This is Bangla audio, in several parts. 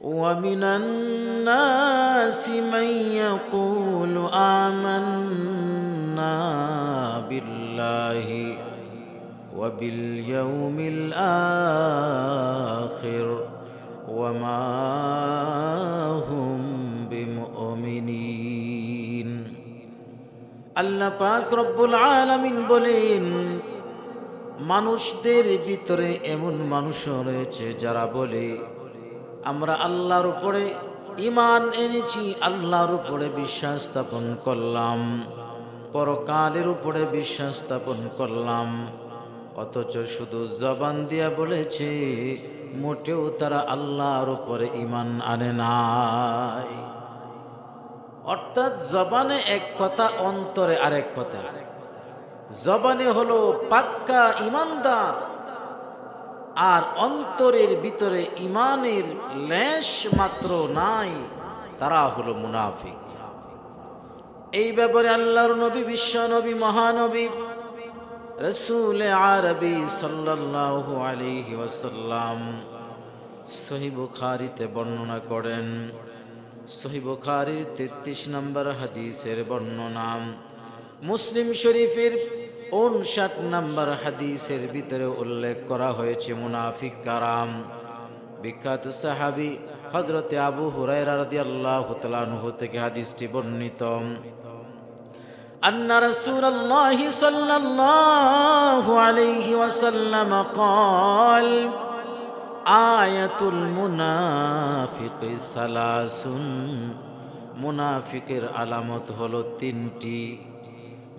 ومن الناس من يقول آمنا بالله وباليوم الآخر وما هم بمؤمنين আল্লাহ পাক রব্বুল আলামিন বলেন মানুষদের ভিতরে এমন মানুষও রয়েছে যারা বলে আমরা আল্লাহর উপরে ইমান এনেছি, আল্লাহর উপরে বিশ্বাস স্থাপন করলাম। পরকালের উপরে বিশ্বাস স্থাপন করলাম। অথচ শুধু জবান দিয়া বলেছে, মোটেও তারা আল্লাহর উপরে ইমান আনে নাই। অর্থাৎ জবানে এক কথা, অন্তরে আরেক কথা। জবানে হলো পাক্কা ইমানদার আর অন্তরের ভিতরে ইমানের লেশ মাত্র নাই, তারা হলো মুনাফিক। এই ব্যাপারে আল্লাহর নবী, বিশ্ব নবী, মহানবী, রসুল আরবি সাল্লাল্লাহু আলাইহি ওয়াসাল্লাম সহি বুখারীতে বর্ণনা করেন। সহি তেত্রিশ নম্বর হাদিসের বর্ণনা, মুসলিম শরীফের উনষাট নম্বর হাদিসের ভিতরে উল্লেখ করা হয়েছে মুনাফিক কারাম বিখ্যাত সাহাবি হজরতে আবু হুরায়রা রাদিয়াল্লাহু তাআলা আনহু থেকে হাদিসটি বর্ণিত أن رسول الله صلى الله عليه وسلم قال آية المنافق ثلاث মুনাফিকের আলামত হলো তিনটি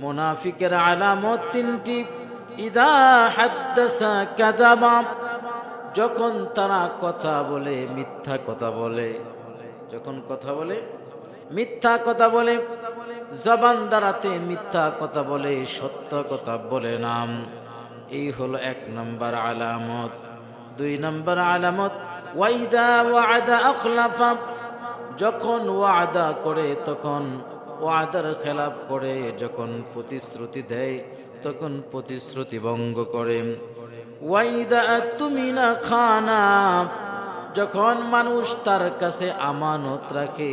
মুনাফিকের আলামত তিনটি। ইদা হাদ্দাসা কাযাবা, যখন তারা কথা বলে, মিথ্যা কথা বলে, যখন কথা বলে, মিথ্যা কথা বলে, জবান দ্বারাতে মিথ্যা কথা বলে, সত্য কথা বলে নাম। এই হলো এক নম্বর আলামত। দুই নম্বর আলামত, ওয়াইদা ওয়াদা আখলাফা, যখন ওয়াদা করে তখন ওয়াদার খেলাপ করে, যখন প্রতিশ্রুতি দেয়, তখন প্রতিশ্রুতি ভঙ্গ করে। ওয়াইদা তুমি না খানা, যখন মানুষ তার কাছে আমানত রাখে,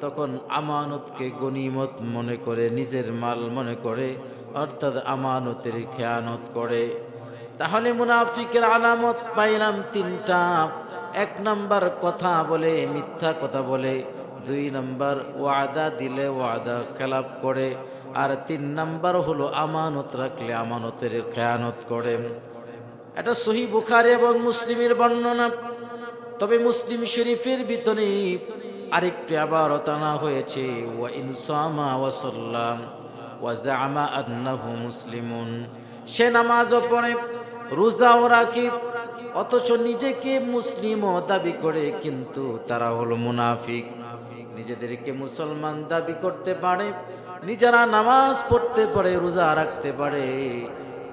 তখন আমানতকে গনিমত মনে করে, নিজের মাল মনে করে, অর্থাৎ আমানতের খেয়ানত করে। তাহলে মুনাফিকের আলামত পাইলাম তিনটা। এক নাম্বার কথা বলে, মিথ্যা কথা বলে। দুই নাম্বার ওয়াদা দিলে ওয়াদা খেলাপ করে, আর তিন নাম্বার হলো আমানত রাখলে আমানতের খেয়ানত করে। এটা সহি বুখারি এবং মুসলিমের বর্ণনা। তবে মুসলিম শরীফের ভিতরে আরেকটি আবার আনা হয়েছে, ওয়া ইনসামা ওয়াসাল্লাম ওয়া জামা আন্নাহু মুসলিমুন। সে নামাজও পড়ে, রোজাও রাখে, অথচ নিজেকে মুসলিমও দাবি করে, কিন্তু তারা হলো মুনাফিক। নিজেদেরকে মুসলমান দাবি করতে পারে, নিজেরা নামাজ পড়তে পারে, রোজা রাখতে পারে,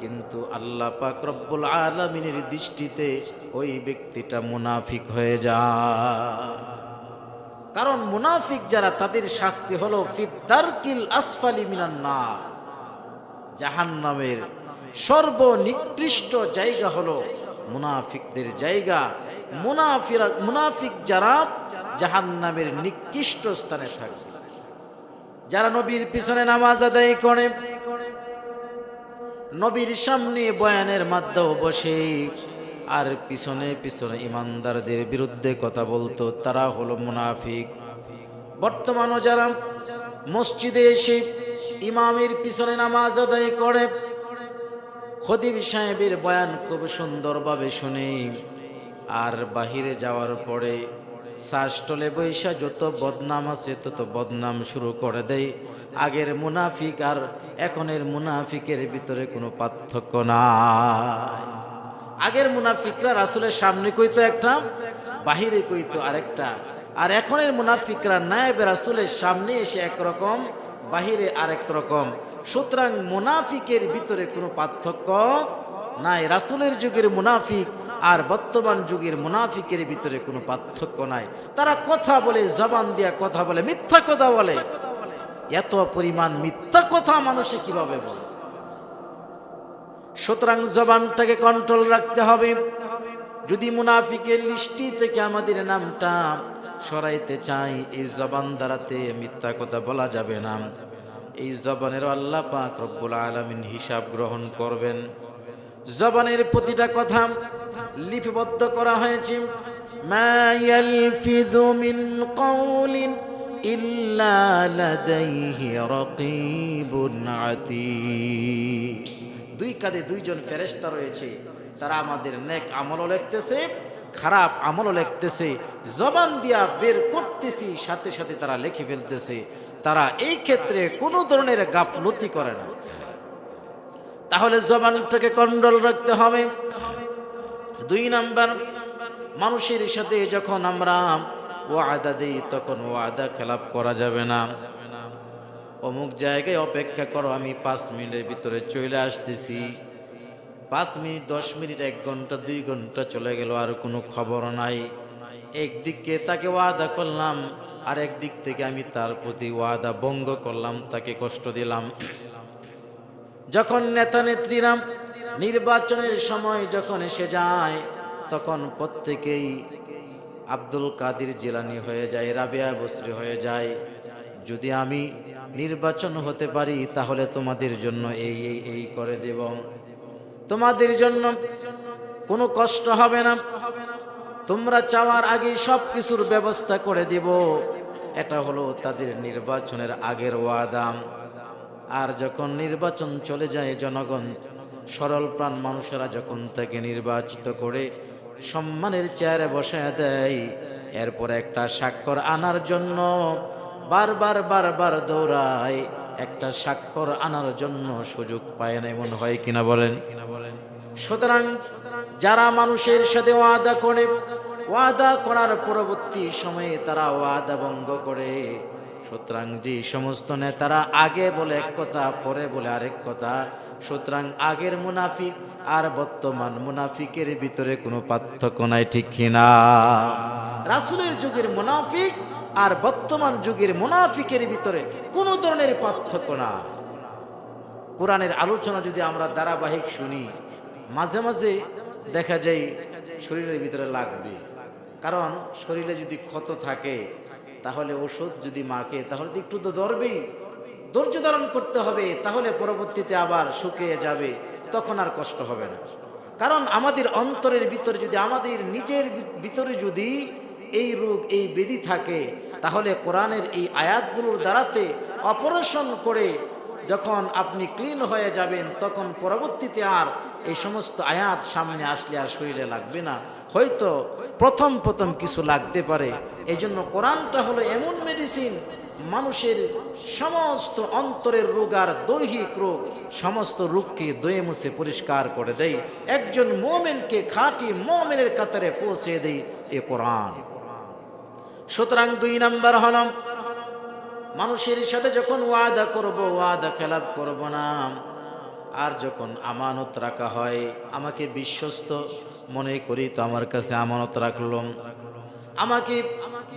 কিন্তু আল্লাহ পাক রব্বুল আলমিনের দৃষ্টিতে ওই ব্যক্তিটা মুনাফিক হয়ে যায়। কারণ মুনাফিক যারা, তাদের শাস্তি হলো ফিদ্দারকিল আসফালি মিনান না জাহান্নামের সর্বনিকৃষ্ট জায়গা হলো মুনাফিকদের জায়গা। মুনাফিরা, মুনাফিক যারা জাহান্নামের নিকৃষ্ট স্থানে থাকবে। যারা নবীর পিছনে নামাজ আদায় করে, নবীর সামনে বয়ানের মাধ্যমে বসে, আর পিছনে পিছনে ইমানদারদের বিরুদ্ধে কথা বলতো, তারা হলো মুনাফিক। বর্তমানও যারা মসজিদে এসে ইমামের পিছনে নামাজ আদায় করে, খদিব সাহেবের বয়ান খুব সুন্দরভাবে শুনে, আর বাহিরে যাওয়ার পরে শ্বাসটলে বৈশা যত বদনাম আছে, তত বদনাম শুরু করে দেয় আগের মুনাফিক আর এখনের মুনাফিকের ভিতরে কোনো পার্থক্য নাই। আগের মুনাফিকরা রাসুলের সামনে কইতো একটা, বাহিরে কইতো আরেকটা। আর এখনের মুনাফিকরা নায়েব রাসুলের সামনে এসে একরকম, বাহিরে আরেক রকম। সুতরাং মুনাফিকের ভিতরে কোনো পার্থক্য নাই। রাসুলের যুগের মুনাফিক আর বর্তমান যুগের মুনাফিকের ভিতরে কোনো পার্থক্য নাই। তারা কথা বলে, জবান দিয়া কথা বলে, মিথ্যা কথা বলে। এত পরিমাণ মিথ্যা কথা মানুষে কীভাবে বলে? সুতরাং জবানটাকে কন্ট্রোল রাখতে হবে। যদি মুনাফিকের লিস্টি থেকে আমাদের নামটা সরাইতে চাই, এই জবান দ্বারাতে মিথ্যা কথা বলা যাবে না। এই জবানের আল্লাহ পাক রব্বুল আলামিন হিসাব গ্রহণ করবেন। জবানের প্রতিটা কথা লিপিবদ্ধ করা হয়েছে। মা ইয়ালফিযু মিন আতীদ দুই কাঁধে দুইজন ফেরেশতা রয়েছে। তারা আমাদের নেক আমলও লিখতেছে, খারাপ আমলও লিখতেছে। জবান দিয়া বের করতেছি, সাথে সাথে তারা লিখে ফেলতেছে। তারা এই ক্ষেত্রে কোনো ধরনের গাফলতি করে না। তাহলে জবানটাকে কন্ট্রোল রাখতে হবে। দুই নাম্বার, মানুষের সাথে যখন আমরা ওয়াদা দিই, তখন ওয়াদা খেলাপ করা যাবে না। অমুক জায়গায় অপেক্ষা করো, আমি পাঁচ মিনিটের ভিতরে চলে আসতেছি। পাঁচ মিনিট, দশ মিনিট, এক ঘণ্টা, দুই ঘণ্টা চলে গেল, আর কোনো খবর নাই। একদিকে তাকে ওয়াদা করলাম আর একদিক থেকে আমি তার প্রতি ওয়াদা ভঙ্গ করলাম, তাকে কষ্ট দিলাম। যখন নেতা নেত্রীরা নির্বাচনের সময় যখন এসে যায়, তখন প্রত্যেকেই আব্দুল কাদির জেলানি হয়ে যায়, রাবিয়া বসরি হয়ে যায়। যদি আমি নির্বাচন হতে পারি, তাহলে তোমাদের জন্য এই এই এই করে দেব। তোমাদের জন্য কোনো কষ্ট হবে না। তোমরা চাওয়ার আগে সব কিছুর ব্যবস্থা করে দিব। এটা হলো তাদের নির্বাচনের আগের ওয়াদাম আর যখন নির্বাচন চলে যায় জনগণ, সরল প্রাণ মানুষেরা যখন তাকে নির্বাচিত করে সম্মানের চেয়ারে বসায় দেয়, এরপর একটা স্বাক্ষর আনার জন্য বারবার বারবার দৌড়ায়, একটা স্বাক্ষর আনার জন্য সুযোগ পায় না, এমন হয় কিনা বলেন? সুতরাং যারা মানুষের সাথে ওয়াদা করে, ওয়াদা করার পরবর্তী সময়ে তারা ওয়াদা ভঙ্গ করে। সুতরাং যে সমস্ত নেতারা আগে বলে এক কথা, পরে বলে আরেক কথা, সুতরাং আগের মুনাফিক আর বর্তমান মুনাফিকের ভিতরে কোনো পার্থক্য নাই, ঠিক কিনা রাসুলের যুগের মুনাফিক আর বর্তমান যুগের মুনাফিকের ভিতরে কোনো ধরনের পার্থক্য না। কোরআনের আলোচনা যদি আমরা ধারাবাহিক শুনি, মাঝে মাঝে দেখা যায় শরীরের ভিতরে লাগবে। কারণ শরীরে যদি ক্ষত থাকে তাহলে ওষুধ যদি মাকে, তাহলে তো একটু তো ধরবেই। ধৈর্য ধারণ করতে হবে, তাহলে পরবর্তীতে আবার শুকিয়ে যাবে, তখন আর কষ্ট হবে না। কারণ আমাদের অন্তরের ভিতরে যদি, আমাদের নিজের ভিতরে যদি এই রোগ, এই বেদি থাকে, তাহলে কোরআনের এই আয়াতগুলোর দ্বারাতে অপারেশন করে যখন আপনি ক্লিন হয়ে যাবেন, তখন পরবর্তীতে আর এই সমস্ত আয়াত সামনে আসলে আর শরীরে লাগবে না। হয়তো প্রথম প্রথম কিছু লাগতে পারে এই জন্য কোরআনটা হলো এমন মেডিসিন মানুষের সমস্ত অন্তরের রোগ আর দৈহিক রোগ সমস্ত রোগকে দয়ে মুছে পরিষ্কার করে দেয়। একজন মোমেনকে খাঁটি মোমেনের কাতারে পৌঁছে দেয় এ কোরআন। সুতরাং দুই নাম্বার হলাম মানুষের সাথে যখন ওয়াদা করব, ওয়াদা খেলাপ করব না। আর যখন আমানত রাখা হয়, আমাকে বিশ্বস্ত মনে করি তো আমার কাছে আমানত রাখলাম। আমাকে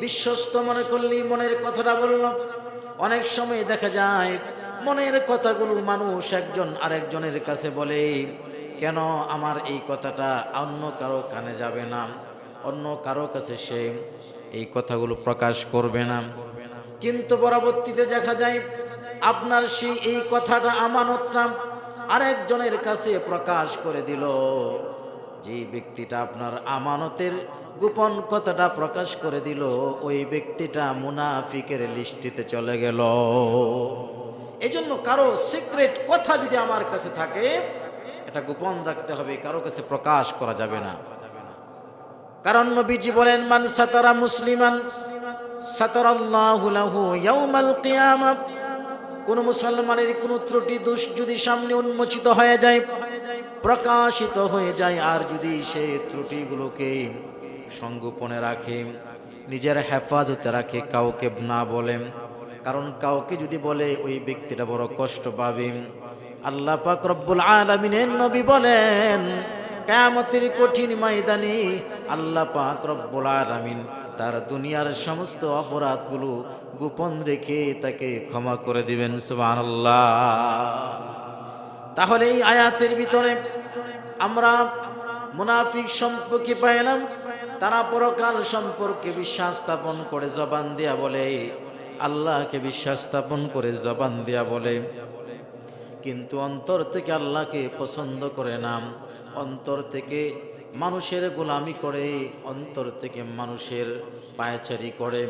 বিশ্বস্ত মনে করলি মনের কথাটা বলল। অনেক সময় দেখা যায়, মনের কথাগুলো মানুষ একজন আরেকজনের কাছে বলে, কেন আমার এই কথাটা? অন্য কারও কানে যাবে না, অন্য কারও কাছে সে এই কথাগুলো প্রকাশ করবে না। কিন্তু পরবর্তীতে দেখা যায়, আপনার সেই এই কথাটা আমানতটা আরেকজনের কাছে প্রকাশ করে দিল। যে ব্যক্তিটা আপনার আমানতের গোপন কথাটা প্রকাশ করে দিল, ওই ব্যক্তিটা মুনাফিকের লিস্টিতে চলে গেল। এজন্য কারও সিক্রেট কথা যদি আমার কাছে থাকে, এটা গোপন রাখতে হবে, কারও কাছে প্রকাশ করা যাবে না। কারণ নবীজি বলেন, মান সাতারা মুসলিমান কোন মুসলমানের কোন ত্রুটি, দোষ যদি সামনে উন্মোচিত হয়ে যায়, প্রকাশিত হয়ে যায়, আর যদি সে ত্রুটিগুলোকে সংগোপনে রাখে, নিজের হেফাজতে রাখে কাউকে না বলে। কারণ কাউকে যদি বলে, ওই ব্যক্তিটা বড় কষ্ট পাবে। আল্লাহ পাক রব্বুল আলামিনের নবী বলেন, কেয়ামতের কঠিন ময়দানে আল্লাহ পাক রব্বুল আলামিন তার দুনিয়ার সমস্ত অপরাধগুলো গোপন রেখে তাকে ক্ষমা করে দিবেন, সুবহানাল্লাহ। তাহলে এই আয়াতের ভিতরে আমরা মুনাফিক সম্পর্কে পাইলাম, তারা পরকাল সম্পর্কে বিশ্বাস স্থাপন করে, জবান দিয়া বলে, আল্লাহকে বিশ্বাস স্থাপন করে, জবান দিয়া বলে। কিন্তু অন্তর থেকে আল্লাহকে পছন্দ করে না, অন্তর থেকে মানুষের গোলামি করে, অন্তর থেকে মানুষের পায়চারি করে।